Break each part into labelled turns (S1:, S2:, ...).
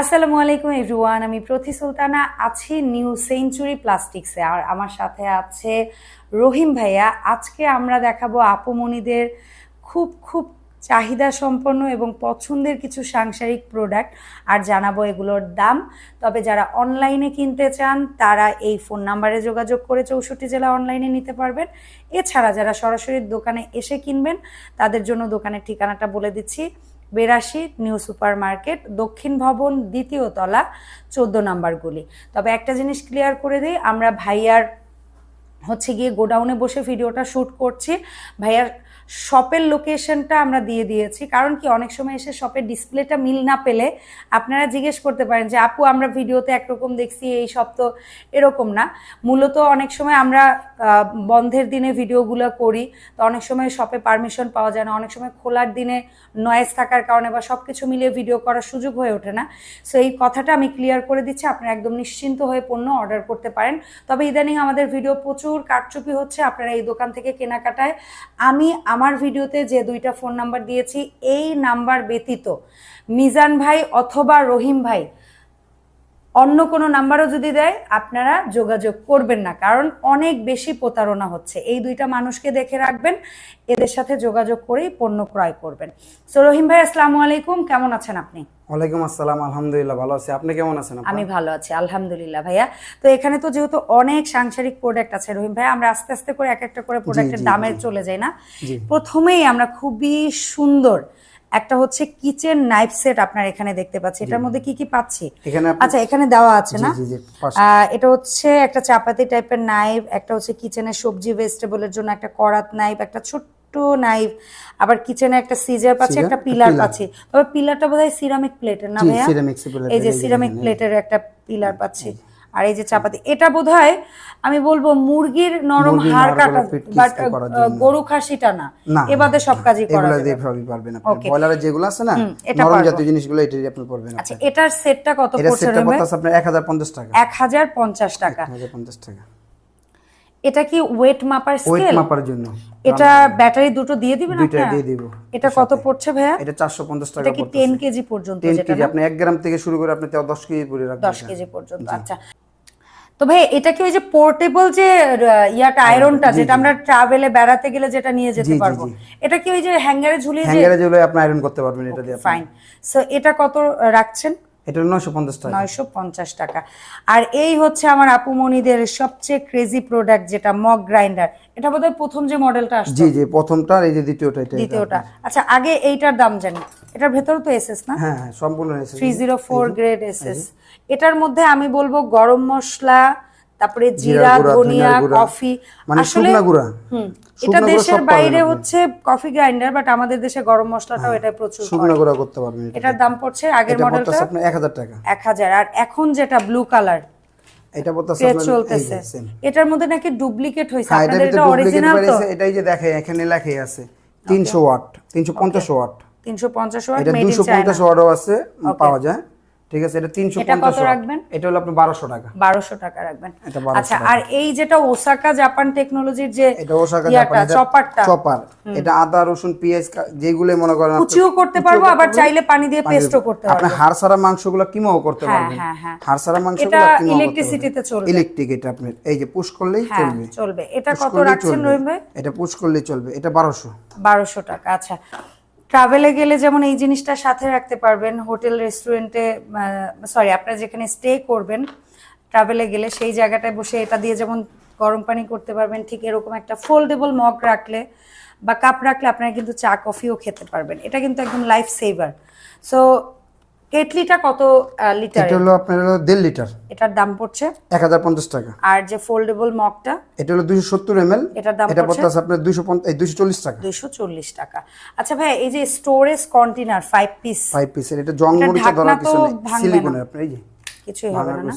S1: আসসালামু আলাইকুম এভরিওয়ান আমি প্রতি সুলতানা, আছি নিউ সেঞ্চুরি প্লাস্টিক্সে আর আমার সাথে আছে রহিম ভাইয়া। আজকে আমরা দেখাবো আপুমণিদের খুব খুব চাহিদা সম্পন্ন এবং পছন্দের কিছু সাংসারিক প্রোডাক্ট আর জানাব এগুলোর দাম। তবে যারা অনলাইনে কিনতে চান, তারা এই ফোন নাম্বারে যোগাযোগ করে চৌষট্টি জেলা অনলাইনে নিতে পারবেন। এছাড়া যারা সরাসরি দোকানে এসে কিনবেন, তাদের জন্য দোকানের ঠিকানাটা বলে দিচ্ছি। বেরাশি নিউ সুপার মার্কেট দক্ষিণ ভবন, দ্বিতীয় তলা, চোদ্দ নাম্বার গলি। তবে একটা জিনিস ক্লিয়ার করে দিই, আমরা ভাইয়ার হচ্ছে গিয়ে গোডাউনে বসে ভিডিওটা শ্যুট করছি। ভাইয়ার শপের লোকেশনটা আমরা দিয়ে দিয়েছি। কারণ কি, অনেক সময় এসে শপের ডিসপ্লেটা মিল না পেলে আপনারা জিজ্ঞেস করতে পারেন যে, আপু, আমরা ভিডিওতে একরকম দেখছি, এই সব তো এরকম না। মূলত অনেক সময় আমরা বন্ধের দিনে ভিডিওগুলো করি, তো অনেক সময় শপে পারমিশন পাওয়া যায় না। অনেক সময় খোলার দিনে নয়েজ থাকার কারণে বা সব কিছু মিলিয়ে ভিডিও করার সুযোগ হয়ে ওঠে না। সো এই কথাটা আমি ক্লিয়ার করে দিচ্ছি। আপনারা একদম নিশ্চিন্ত হয়ে পণ্য অর্ডার করতে পারেন। তবে ইদানিং আমাদের ভিডিও প্রচুর কারচুপি হচ্ছে। আপনারা এই দোকান থেকে কেনাকাটায়, আমি আমার ভিডিওতে যে দুইটা ফোন নাম্বার দিয়েছি, এই নাম্বার ব্যতীত মিজান ভাই অথবা রহিম ভাই অন্য কোনো নাম্বারও যদি দেয় আপনারা যোগাযোগ করবেন না। কারণ অনেক বেশি প্রতারণা হচ্ছে। এই দুইটা মানুষকে দেখে রাখবেন এদের সাথে যোগাযোগ করেই পণ্য ক্রয় করবেন। সো রহিম ভাই আসসালামু আলাইকুম। কেমন আছেন আপনি?
S2: ওয়ালাইকুম আসসালাম। আলহামদুলিল্লাহ ভালো আছি। আপনি কেমন আছেন?
S1: আমি ভালো আছি আলহামদুলিল্লাহ ভাইয়া। তো এখানে তো যেহেতু অনেক সাংসারিক প্রোডাক্ট আছে রহিম ভাই আমরা আস্তে আস্তে করে এক একটা করে প্রোডাক্টের দামে চলে যাই না? প্রথমেই আমরা খুবই সুন্দর একটা হচ্ছে কিচেন নাইফ সেট আপনার এখানে দেখতে পাচ্ছি। এটার মধ্যে কি কি পাচ্ছি? আচ্ছা এখানে দেওয়া আছে না? এটা হচ্ছে একটা চাপাতি টাইপের নাইফ একটা হচ্ছে কিচেনের সবজি ভেজিটেবলের জন্য একটা করাত নাইফ একটা ছোট্ট নাইফ আবার কিচেনে একটা সিজার পাচ্ছি একটা পিলার। পাচ্ছি। তবে পিলারটা বোধহয় সিরামিক প্লেটের না ভাইয়া? এই যে সিরামিক। প্লেটের একটা পিলার পাচ্ছি। আর এই যে চাপাতি এটা বোধহয় আমি বলব মুরগির নরম হাড় কাটা বাট। গরু খাসিটা না। এবারে সব কাজই করা
S2: এগুলা
S1: যাবে।
S2: সবই পারবেন আপনি বয়লারের যেগুলো আছে না নরম জাতীয় জিনিসগুলো এটাই আপনি পড়বেন
S1: আচ্ছা এটার সেটটা কত
S2: এটা সেটটা? আপনার এক হাজার পঞ্চাশ টাকা।
S1: এক হাজার পঞ্চাশ টাকা।
S2: এক হাজার পঞ্চাশ টাকা।
S1: এটা কি ওয়েট মাপার
S2: ওয়েট মাপার জন্য।
S1: এটা ব্যাটারি দুটো দিয়ে দিবেন আপনারা?
S2: দিয়ে দিব
S1: এটা কত পড়ছে ভাইয়া?
S2: এটা চারশো পঞ্চাশ টাকা
S1: এটা কি টেন কেজি পর্যন্ত যেটা
S2: কেজি আপনি এক গ্রাম থেকে শুরু করে আপনি তাও দশ কেজি পরে রাখবেন
S1: দশ কেজি পর্যন্ত আচ্ছা। তো ভাই এটা কি ওই যে পোর্টেবল যে ইয়াটা আয়রনটা যেটা আমরা ট্রাভেলে বেড়াতে গেলে যেটা নিয়ে যেতে পারব? এটা কি ওই যে হ্যাঙ্গারে ঝুলিয়ে
S2: হ্যাঙ্গারে ঝুলিয়ে আপনি আয়রন করতে পারবেন এটা দিয়ে
S1: ফাইন সো এটা কত রাখছেন?
S2: এটা নয়শো পঞ্চাশ টাকা।
S1: নয়শো পঞ্চাশ টাকা। আর এই হচ্ছে আমার আপু আপুমণিদের সবচেয়ে ক্রেজি প্রোডাক্ট যেটা মগ গ্রাইন্ডার এটা বোধহয় প্রথম যে মডেলটা আসছে
S2: জি জি প্রথমটা আর এই যে দ্বিতীয়টা এটা।
S1: দ্বিতীয়টা। আচ্ছা আগে এইটার দাম জানি। এটার ভেতর তো এসএস না?
S2: হ্যাঁ হ্যাঁ সম্পূর্ণ SS
S1: three zero four grade SS এটার মধ্যে আমি বলব গরম মশলা তারপরে জিরা ধনিয়া কফি।
S2: মানে
S1: আসলে এটা দেশের বাইরে হচ্ছে কফি গ্রাইন্ডার বাট আমাদের দেশে গরম মশলাটাও এটা প্রচুর।
S2: শুকনো গুঁড়া করতে পারবেন
S1: এটার দাম পড়ছে আগের মডেলটা
S2: আপনার এক হাজার টাকা।
S1: এক হাজার। আর এখন যেটা ব্লু কালার
S2: এটা
S1: চলতেছে। এটার মধ্যে নাকি ডুপ্লিকেট হয়েছে।
S2: হ্যাঁ
S1: আপনাদের এটা অরিজিনাল তো?
S2: এটাই যে দেখে এখানে লেখাই আছে। তিনশো ওয়াট তিনশো পঞ্চাশ ওয়াট।
S1: তিনশো পঞ্চাশ ওয়াট
S2: এটা
S1: মেড ইন
S2: দুশো
S1: চায়না
S2: পঞ্চাশ ওয়াটও আছে পাওয়া যায়। ঠিক আছে? এটা তিনশো
S1: এটা
S2: হলো আপনার বারোশো টাকা।
S1: বারোশো টাকা রাখবেন। আচ্ছা আর এই যেটা ওসাকা জাপান টেকনোলজির যে
S2: এটা ওসাকা জাপান
S1: চপারটা।
S2: চপার। এটা আদা রসুন পেঁয়াজ যেগুলো মনে করেন
S1: কুচিও করতে পারব আবার চাইলে পানি দিয়ে পেস্টও করতে
S2: আপনি
S1: পারব।
S2: হাড় সারা মাংসগুলো কিমাও করতে
S1: হ্যাঁ,
S2: পারবেন।
S1: হ্যাঁ, হ্যাঁ।
S2: হাড় সারা মাংসগুলো
S1: এটা electricity-তে চলবে।
S2: ইলেকট্রিক এটা আপনার এই যে পুশ করলেই চলবে।
S1: চলবে। এটা কত রাখছেন। রহিম ভাই?
S2: এটা পুশ করলেই চলবে। এটা বারোশো।
S1: বারোশো টাকা আচ্ছা। ট্রাভেলে গেলে যেমন এই জিনিসটা সাথে রাখতে পারবেন, হোটেল রেস্টুরেন্টে সরি আপনারা যেখানে স্টে করবেন ট্রাভেলে গেলে সেই জায়গাটায় বসে এটা দিয়ে যেমন গরম পানি করতে পারবেন, ঠিক এরকম একটা ফোল্ডেবল মগ রাখলে বা কাপ রাখলে আপনারা কিন্তু চা কফিও খেতে পারবেন। এটা কিন্তু একদম লাইফ সেভার সো কেটলিটা কত লিটার
S2: এটা হলো আপনার হলো দেড় লিটার।
S1: এটার দাম পড়ছে?
S2: এক হাজার পঞ্চাশ টাকা।
S1: আর যে ফোল্ডেবল মগটা?
S2: এটা হলো দুইশো সত্তর এম এল
S1: এটার দাম
S2: এটা
S1: পড়ছে?
S2: পড়তেছে আপনার দুইশো এই দুইশো চল্লিশ টাকা।
S1: দুইশো চল্লিশ টাকা। আচ্ছা ভাই এই যে storage container five piece
S2: five পিসের এটা জং মরিচা ধরার কিছু নেই সিলিকনের আপনার এই যে।
S1: কিছুই হবে না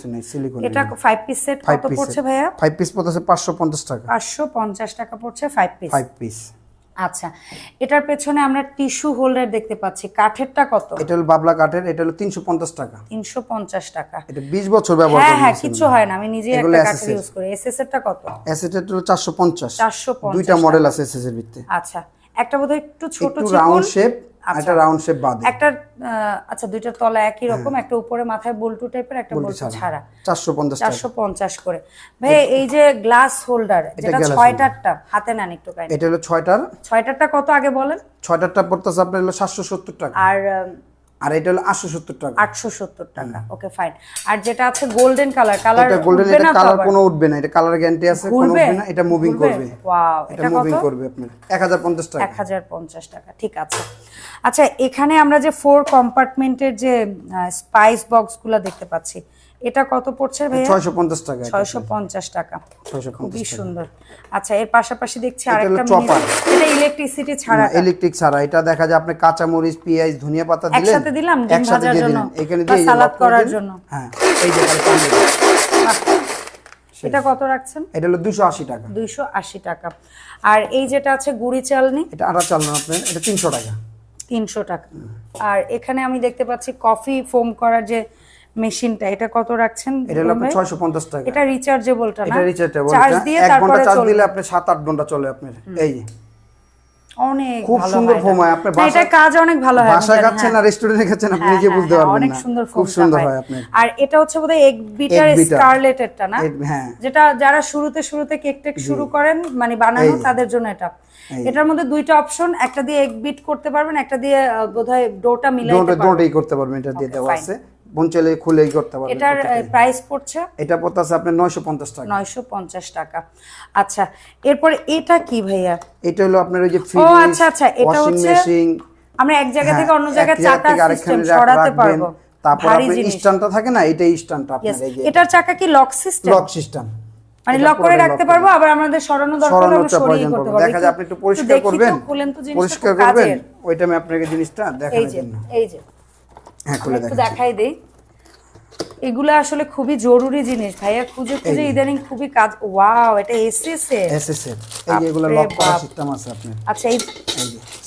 S1: এটা ফাইভ পিস সেট কত পড়ছে ভাইয়া?
S2: ফাইভ পিস পাঁচশো পঞ্চাশ টাকা।
S1: পাঁচশো পঞ্চাশ টাকা পড়ছে ফাইভ পিস
S2: ফাইভ পিস
S1: আচ্ছা এটার পেছনে আমরা টিস্যু হোল্ডার দেখতে পাচ্ছি। কাঠেরটা কত?
S2: এটা হলো বাবলা কাঠের এটা হলো তিনশো পঞ্চাশ টাকা।
S1: তিনশো পঞ্চাশ টাকা।
S2: এটা বিশ বছর ব্যবহার
S1: হ্যাঁ হ্যাঁ কিছু হয় না আমি নিজে একটা
S2: SSL
S1: ইউজ করি। এসএস এরটা কত
S2: অ্যাসেটের হলো চারশো পঞ্চাশ।
S1: চারশো
S2: দুইটা মডেল আছে এসএস এর ভিত্তিতে।
S1: আচ্ছা একটা বোধহয় একটু ছোট ছোট
S2: রাউন্ড শেপ
S1: আচ্ছা।
S2: এটা রাউন্ড শেপ বাদে।
S1: একটা আচ্ছা দুইটার তলা একই রকম একটা উপরে মাথায় বল্টু টাইপের একটা বল্টু ছাড়া।
S2: চারশো পঞ্চাশ টাকা
S1: চারশো পঞ্চাশ করে। ভাই এই যে গ্লাস হোল্ডার যেটা
S2: glass
S1: ছয়টারটা হাতে নেন একটু কাইন্ড
S2: এটা হলো ছয়টার?
S1: ছয়টারটা কত আগে বলেন?
S2: ছয়টারটা পড়তেছে আপনার হলো সাতশো সত্তর টাকা।
S1: আর
S2: আর এটা হলো আটশো সত্তর টাকা।
S1: আটশো সত্তর টাকা। ওকে ফাইন আর যেটা আছে গোল্ডেন কালার কালার
S2: এটা গোল্ডেন এটা কালার কোনো উঠবে না এটা কালার গ্যারান্টি আছে কোনো উঠবে না এটা মুভিং করবে।
S1: ওয়াও
S2: এটা মুভিং করবে আপনার এক হাজার পঞ্চাশ টাকা।
S1: এক হাজার পঞ্চাশ টাকা ঠিক আছে। আচ্ছা এখানে আমরা যে ফোর কম্পার্টমেন্টের যে স্পাইস বক্সগুলো দেখতে পাচ্ছি এটা কত পড়ছে ভাইয়া?
S2: ছয়শো পঞ্চাশ টাকা এটা।
S1: ছয়শো পঞ্চাশ টাকা।
S2: ছয়শো
S1: খুবই সুন্দর। আচ্ছা এর পাশাপাশি দেখছি আরেকটা
S2: chopper।
S1: এটা ইলেকট্রিসিটি ছাড়া।
S2: ইলেকট্রিক ছাড়া। এটা দেখা যায় আপনি কাঁচা মরিচ পেঁয়াজ ধনিয়া পাতা দিলেন
S1: একসাথে দিলাম, ডিম ভাজার জন্য
S2: এখানে দিয়ে
S1: সালাদ করার জন্য।
S2: হ্যাঁ এই যে দিলেন।
S1: এটা কত রাখছেন?
S2: এটা হলো দুশো আশি টাকা।
S1: দুইশো আশি টাকা। আর এই যেটা আছে গুড়ি চালনি?
S2: এটা আটা চালান আপনার এটা তিনশো টাকা।
S1: তিনশো টাকা। আর এখানে আমি দেখতে পাচ্ছি কফি ফোম করার যে মেশিনটা এটা কত রাখছেন
S2: এটা হলো
S1: ভাই?
S2: আপনার ছয়শো পঞ্চাশ টাকা।
S1: এটা রিচার্জেবলটা না?
S2: এটা রিচার্জেবল
S1: চার্জ দিয়ে
S2: এক
S1: তারপরে
S2: চার্জ দিলে আপনি সাত আট ঘণ্টা চলে আপনার। এই
S1: অনেক
S2: খুব সুন্দর
S1: এটা।
S2: হয়, আপনার
S1: না, এটা কাজ অনেক ভালো হয় জানি,
S2: খাচ্ছেন
S1: হ্যাঁ।
S2: না রেস্টুরেন্টে খাচ্ছেন আপনি
S1: হ্যাঁ,
S2: নিজে
S1: হ্যাঁ,
S2: বুঝতে পারবেন
S1: অনেক সুন্দর
S2: খুব সুন্দর হয়। আপনার।
S1: আর এটা হচ্ছে বোধহয় এগ বিটার
S2: Egg beater।
S1: না?
S2: হ্যাঁ।
S1: যেটা যারা শুরুতে শুরুতে কেক টেক শুরু করেন মানে বানানো তাদের জন্য এটা। এটার মধ্যে দুইটা অপশন একটা দিয়ে এগ বিট করতে পারবেন একটা দিয়ে বোধহয় ডোটা মিলাইতে
S2: দুটো
S1: পারবেন।
S2: দুটোই করতে পারবেন এটা দিয়ে দেওয়া আছে। বোন চলে খুলেই করতে পারবেন
S1: এটার প্রাইস পড়ছে?
S2: এটা পড়তেছে আপনার নয়শো পঞ্চাশ টাকা।
S1: নয়শো পঞ্চাশ টাকা। আচ্ছা এরপরে এটা কি ভাইয়া?
S2: এটা হলো আপনার ওই যে ফ্রিজ ও
S1: আচ্ছা আচ্ছা এটা হচ্ছে আমরা এক জায়গা থেকে অন্য
S2: হ্যাঁ,
S1: জায়গায় চাকা সিস্টেম সরাতে পারব।
S2: তারপর আপনার স্ট্যান্ডটা থাকে না এটাই স্ট্যান্ডটা
S1: Yes,
S2: আপনার এই যে
S1: এটার চাকা কি লক সিস্টেম
S2: লক সিস্টেম
S1: মানে লক করে রাখতে পারব আবার আমাদের সরানো দরকার হলে সরিয়ে করতে পারব।
S2: দেখা যায় আপনি একটু পরিষ্কার করবেন। পরিষ্কার করবেন।
S1: কাজের।
S2: ওই টাইমে আপনাকে জিনিসটা
S1: দেখাই
S2: এই
S1: যে এই যে।
S2: হ্যাঁ খুলে
S1: দেখাই দেই। এগুলো আসলে খুবই জরুরি জিনিস। ভাইয়া খুঁজে খুঁজে ইদানিং খুবই কাজ ওয়াও এটা এসএসএ
S2: এসএসএ এই যে এগুলো লক করার সিস্টেম আছে আপনি
S1: আচ্ছা এই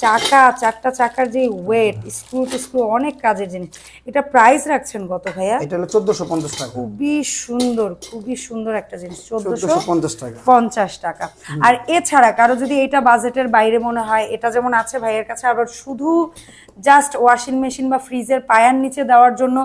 S1: চাকা চারটা চাকার যে ওয়েট স্ক্রু স্ক্রু অনেক কাজের জিনিস। এটা প্রাইস রাখছেন কত ভাইয়া?
S2: এটা হলো চোদ্দশো পঞ্চাশ টাকা।
S1: খুবই সুন্দর খুবই সুন্দর একটা জিনিস চোদ্দশো
S2: চোদ্দশো পঞ্চাশ টাকা।
S1: পঞ্চাশ টাকা। আর এছাড়া কারও যদি এটা বাজেটের বাইরে মনে হয় এটা যেমন আছে ভাইয়ের কাছে আবার শুধু জাস্ট ওয়াশিং মেশিন বা ফ্রিজের পায়ার নিচে দেওয়ার জন্য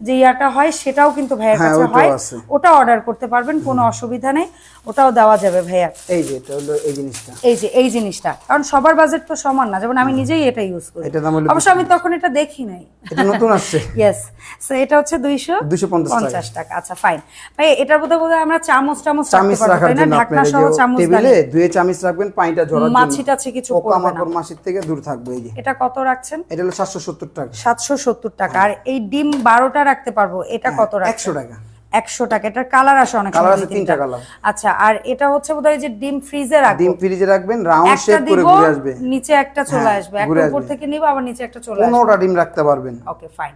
S1: যে ইয়াটা হয় সেটাও কিন্তু ভাইয়ের
S2: হ্যাঁ,
S1: কাছে হয়। ওটা অর্ডার করতে পারবেন কোনো অসুবিধা নেই। ওটাও দেওয়া যাবে ভাইয়া।
S2: এই যে এটা হলো এই জিনিসটা।
S1: এই যে এই জিনিসটা। কারণ সবার বাজেট তো সমান না যেমন আমি নিজেই এটা ইউজ করি। অবশ্য আমি তখন এটা দেখি নাই।
S2: এটা নতুন আসছে।
S1: ইয়েস সো এটা হচ্ছে দুইশো
S2: 250 টাকা।
S1: আচ্ছা ফাইন ভাই এটার মধ্যে বোধহয় আমরা চামচ
S2: চামিচ
S1: রাখতে
S2: রাখার
S1: না?
S2: জন্য
S1: ঢাকনা সহ চামচ
S2: টেবিলে দুয়ে চামচ রাখবেন পানিটা ঝরার জন্য।
S1: মাছি টাছি কিছু
S2: পোকা মাকড় মাছির থেকে দূর থাকবে এই যে।
S1: এটা কত রাখছেন?
S2: এটা হলো সাতশো সত্তর টাকা।
S1: সাতশো সত্তর টাকা। আর এই ডিম বারোটা রাখতে পারব এটা কত রাখছেন?
S2: একশো টাকা।
S1: একশো টাকা। এটার কালার আসে অনেক
S2: কালার আছে তিনটা। কালার।
S1: আচ্ছা আর এটা হচ্ছে বোধহয় যে ডিম ফ্রিজে রাখব।
S2: ডিম ফ্রিজে রাখবেন রাউন্ড শেপ করে ঘুরে আসবে।
S1: নিচে একটা চলে
S2: হ্যাঁ,
S1: আসবে। একটা উপর থেকে নিব আবার নিচে একটা চলে আসবে।
S2: পনেরোটা ডিম রাখতে পারবেন।
S1: ওকে ফাইন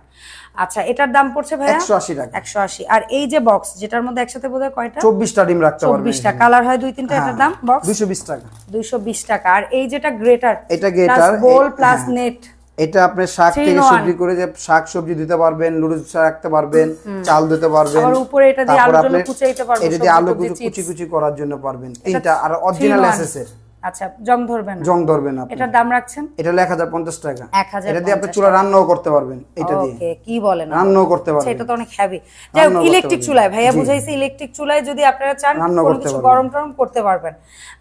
S1: আচ্ছা এটার দাম পড়ছে ভাইয়া?
S2: 180 টাকা।
S1: একশো আশি। আর এই যে বক্স যেটার মধ্যে একসাথে বোধহয় কয়টা?
S2: চব্বিশটা ডিম রাখতে পারবেন।
S1: চব্বিশটা। কালার হয় দুই তিনটা? এটার দাম বক্স
S2: দুইশো বিশ টাকা।
S1: দুইশো বিশ টাকা। আর এই যেটা গ্রেটার
S2: এটা grater,
S1: বোল প্লাস
S2: হ্যাঁ।
S1: নেট
S2: এটা আপনি শাক থেকে সবজি করে যে শাক সবজি দিতে পারবেন নুডলস রাখতে পারবেন চাল দিতে পারবেন
S1: উপরে এটা দিয়ে আলুর জন্য কুচাইতে পারব,
S2: এটা দিয়ে আলু কুচি কুচি করার জন্য পারবেন। তিনটা আর অরিজিনাল
S1: Three
S2: এসএস এর।
S1: আচ্ছা জং ধরবে না
S2: জং ধরবেন আপনি।
S1: এটার দাম রাখছেন?
S2: এটা হলো এক হাজার পঞ্চাশ টাকা।
S1: 1050
S2: এটা দিয়ে আপনি চুলা রান্নাও করতে পারবেন এটা দিয়ে।
S1: ওকে কি বলেন
S2: রান্নাও করতে
S1: আচ্ছা,
S2: পারবেন।
S1: এটা তো অনেক হেভি যাই ইলেকট্রিক
S2: পারবেন।
S1: চুলায় ভাইয়া। বুঝাইছে ইলেকট্রিক চুলায় যদি আপনারা চান কোনো কিছু
S2: পারবেন।
S1: গরম টরম করতে পারবেন।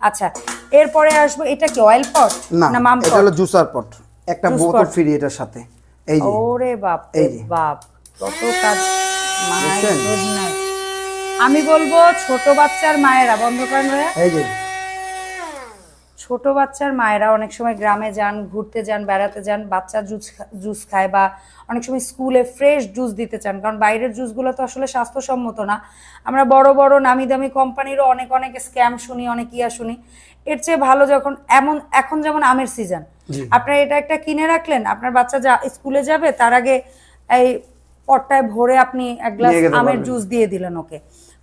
S1: আচ্ছা এরপরে আসবে এটা কি অয়েল পট
S2: না
S1: না মাম
S2: এটা হলো জুসার পট একটা বোতল ফ্রি এটার সাথে। এই যে।
S1: ওরে বাপ
S2: এই যে।
S1: বাপ কত কাজ? আমি বলব ছোট বাচ্চার মায়েরা বন্ধ করেন ভাইয়া।
S2: এই যে।
S1: ছোট বাচ্চার মায়েরা অনেক সময় গ্রামে যান ঘুরতে যান বেড়াতে যান বাচ্চা জুস জুস খায় বা অনেক সময় স্কুলে ফ্রেশ জুস দিতে চান। কারণ বাইরের জুসগুলো তো আসলে স্বাস্থ্যসম্মত না। আমরা বড় বড় নামি দামি কোম্পানিরও অনেক অনেক স্ক্যাম শুনি অনেক ইয়া শুনি। এর চেয়ে ভালো যখন এমন এখন যেমন আমের সিজন আপনার এটা একটা কিনে রাখলেন? আপনার বাচ্চা যা স্কুলে যাবে তার আগে এই পটটায় ভরে আপনি এক গ্লাস আমের জুস দিয়ে দিলেন ওকে।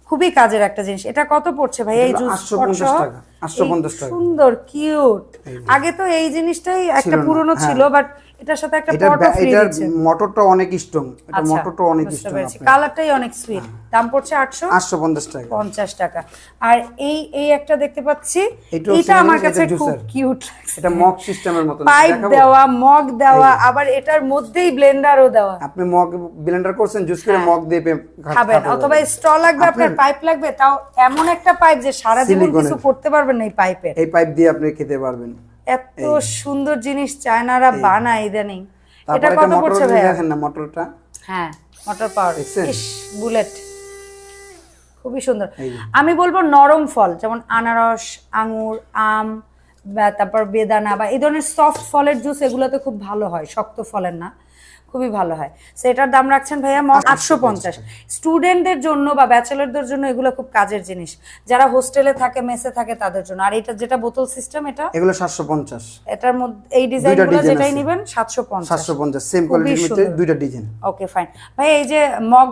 S1: খুবই কাজের একটা জিনিস। এটা কত পড়ছে ভাই এই জুস
S2: 850 টাকা, 850 টাকা।
S1: সুন্দর কিউট। আগে তো এই জিনিসটাই একটা পুরনো
S2: হ্যাঁ।
S1: ছিল বাট এটার সাথে একটা পটও ফ্রি দিচ্ছে
S2: মোটরটা অনেক স্ট্রং এটা
S1: আচ্ছা,
S2: মোটরটা অনেক স্ট্রং
S1: কালারটাই অনেক সুইট দাম পড়ছে আটশো
S2: আটশো পঞ্চাশ টাকা।
S1: পঞ্চাশ টাকা। আর এই এই একটা দেখতে পাচ্ছি। এটা আমার কাছে খুব কিউট লাগছে।
S2: এটা মগ সিস্টেমের মতো
S1: পাইপ দেওয়া মগ দেওয়া আবার এটার মধ্যেই ব্লেন্ডারও দেওয়া।
S2: আপনি মগ ব্লেন্ডার করছেন জুস করে মগ দিয়ে
S1: খাবেন। অথবা। স্ট্র লাগবে আপনার পাইপ লাগবে। তাও এমন একটা পাইপ যে সারা জীবন কিছু করতে পারবেন না এই পাইপের
S2: এই পাইপ দিয়ে আপনি খেতে পারবেন।
S1: এত সুন্দর জিনিস চায়নারা বানায় ইদানিং। এটা কত পড়ছে ভাই
S2: দেখেন না মোটরটা?
S1: হ্যাঁ মোটর পাওয়ার। ইস বুলেট। খুবই সুন্দর। আমি বলব নরম ফল যেমন আনারস আঙুর আম বা তারপর বেদানা বা এই ধরনের সফট ফলের জুস এগুলোতে খুব ভালো হয় শক্ত ফলের না। খুবই ভালো হয়। সো এটার দাম রাখছেন ভাইয়া আটশো পঞ্চাশ স্টুডেন্টদের জন্য বা ব্যাচেলরদের জন্য এগুলো খুব কাজের জিনিস। যারা হোস্টেলে থাকে মেসে থাকে তাদের জন্য। আর এটা যেটা বোতল সিস্টেম এটা?
S2: এগুলো সাতশো পঞ্চাশ।
S1: এটার মধ্যে এই ডিজাইনগুলো যেটাই নেবেন সাতশো পঞ্চাশ।
S2: সাতশো পঞ্চাশ সেম কোয়ালিটির মধ্যে দুইটা ডিজাইন
S1: ওকে ফাইন ভাই এই যে মগ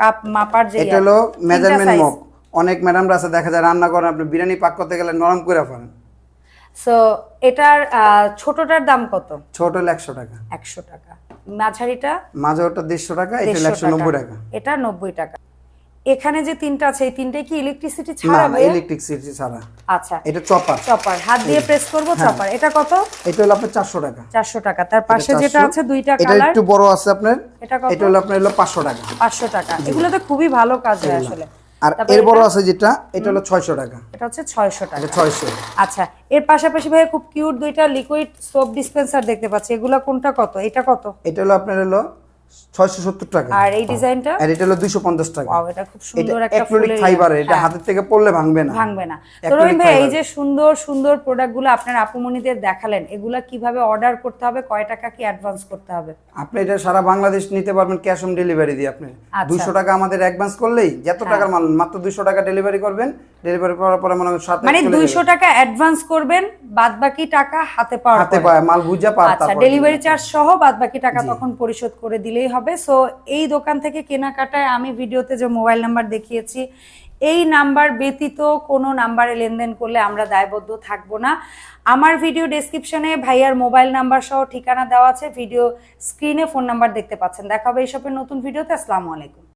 S1: কাপ মাপার যে
S2: এটা হলো মেজারমেন্ট মগ অনেক ম্যাডামরা আছে দেখা যায় রান্না করেন আপনি বিরিয়ানি পাক করতে গেলে নরম করে ফেলেন।
S1: সো এটার ছোটটার দাম কত?
S2: ছোট হলে একশো টাকা।
S1: একশো টাকা। মাঝারিটা
S2: মাঝে দেড়শো টাকা এটা একশো নব্বই টাকা।
S1: এটা নব্বই টাকা। এখানে যে তিনটা আছে এই তিনটাই কি ইলেকট্রিসিটি ছাড়া
S2: না
S1: ভাইয়া?
S2: ইলেকট্রিক সিটি ছাড়া।
S1: আচ্ছা।
S2: এটা চপার
S1: চপার হাত দিয়ে প্রেস করব চপার এটা কত?
S2: এটা হলো আপনার চারশো টাকা।
S1: চারশো টাকা। তার পাশে যেটা আছে দুইটা
S2: এটা একটু বড় আছে আপনার।
S1: এটা কত?
S2: এটা হলো আপনার হলো পাঁচশো টাকা।
S1: পাঁচশো টাকা। এগুলোতে খুবই ভালো কাজ হয় আসলে।
S2: আর এর বড় আছে যেটা এটা হলো ছয়শো টাকা।
S1: এটা হচ্ছে ছয়শো টাকা।
S2: এটা ছয়শো।
S1: আচ্ছা এর পাশাপাশি ভাই খুব কিউট দুইটা লিকুইড সোপ ডিসপেন্সার দেখতে পাচ্ছি। এগুলা কোনটা কত? এটা কত?
S2: এটা হলো আপনার হলো ছয়শো সত্তর টাকা।
S1: আর এই ডিজাইনটা?
S2: আর এটা হলো দুইশো পঞ্চাশ টাকা।
S1: ওয়াও এটা খুব সুন্দর একটা ফুলের
S2: ফাইবার। এটা
S1: হ্যাঁ,
S2: হাতের থেকে পড়লে ভাঙবে না।
S1: ভাঙবে না। তো রহিম ভাই এই যে সুন্দর সুন্দর প্রোডাক্টগুলো আপনার আপুমনিদের দেখালেন এগুলা কীভাবে অর্ডার করতে হবে কয় টাকা কি অ্যাডভান্স করতে হবে?
S2: আপনি এটা সারা বাংলাদেশ নিতে পারবেন ক্যাশ অন ডেলিভারি দিয়ে আপনি।
S1: আচ্ছা।
S2: দুইশো টাকা আমাদের অ্যাডভান্স করলেই যত টাকার মাল মাত্র দুইশো টাকা ডেলিভারি করবেন। ডেলিভারি করার পরে মনে সাথে
S1: মানে
S2: চলে
S1: দুইশো
S2: যাবে।
S1: টাকা অ্যাডভান্স করবেন বাদ বাকি টাকা হাতে পাওয়ার
S2: হাতে পায় মাল বুঝা
S1: আচ্ছা ডেলিভারি চার্জ সহ বাদ বাকি টাকা তখন পরিশোধ করে দিলেই হবে। সো এই দোকান থেকে কেনাকাটায় আমি ভিডিওতে যে মোবাইল নাম্বার দেখিয়েছি, এই নাম্বার ব্যতীত কোনো নাম্বারে লেনদেন করলে আমরা দায়বদ্ধ থাকব না। আমার ভিডিও ডেসক্রিপশনে ভাইয়ার মোবাইল নাম্বার সহ ঠিকানা দেওয়া আছে। ভিডিও স্ক্রিনে ফোন নাম্বার দেখতে পাচ্ছেন। দেখা হবে এইসবের নতুন ভিডিওতে। আসসালামু আলাইকুম।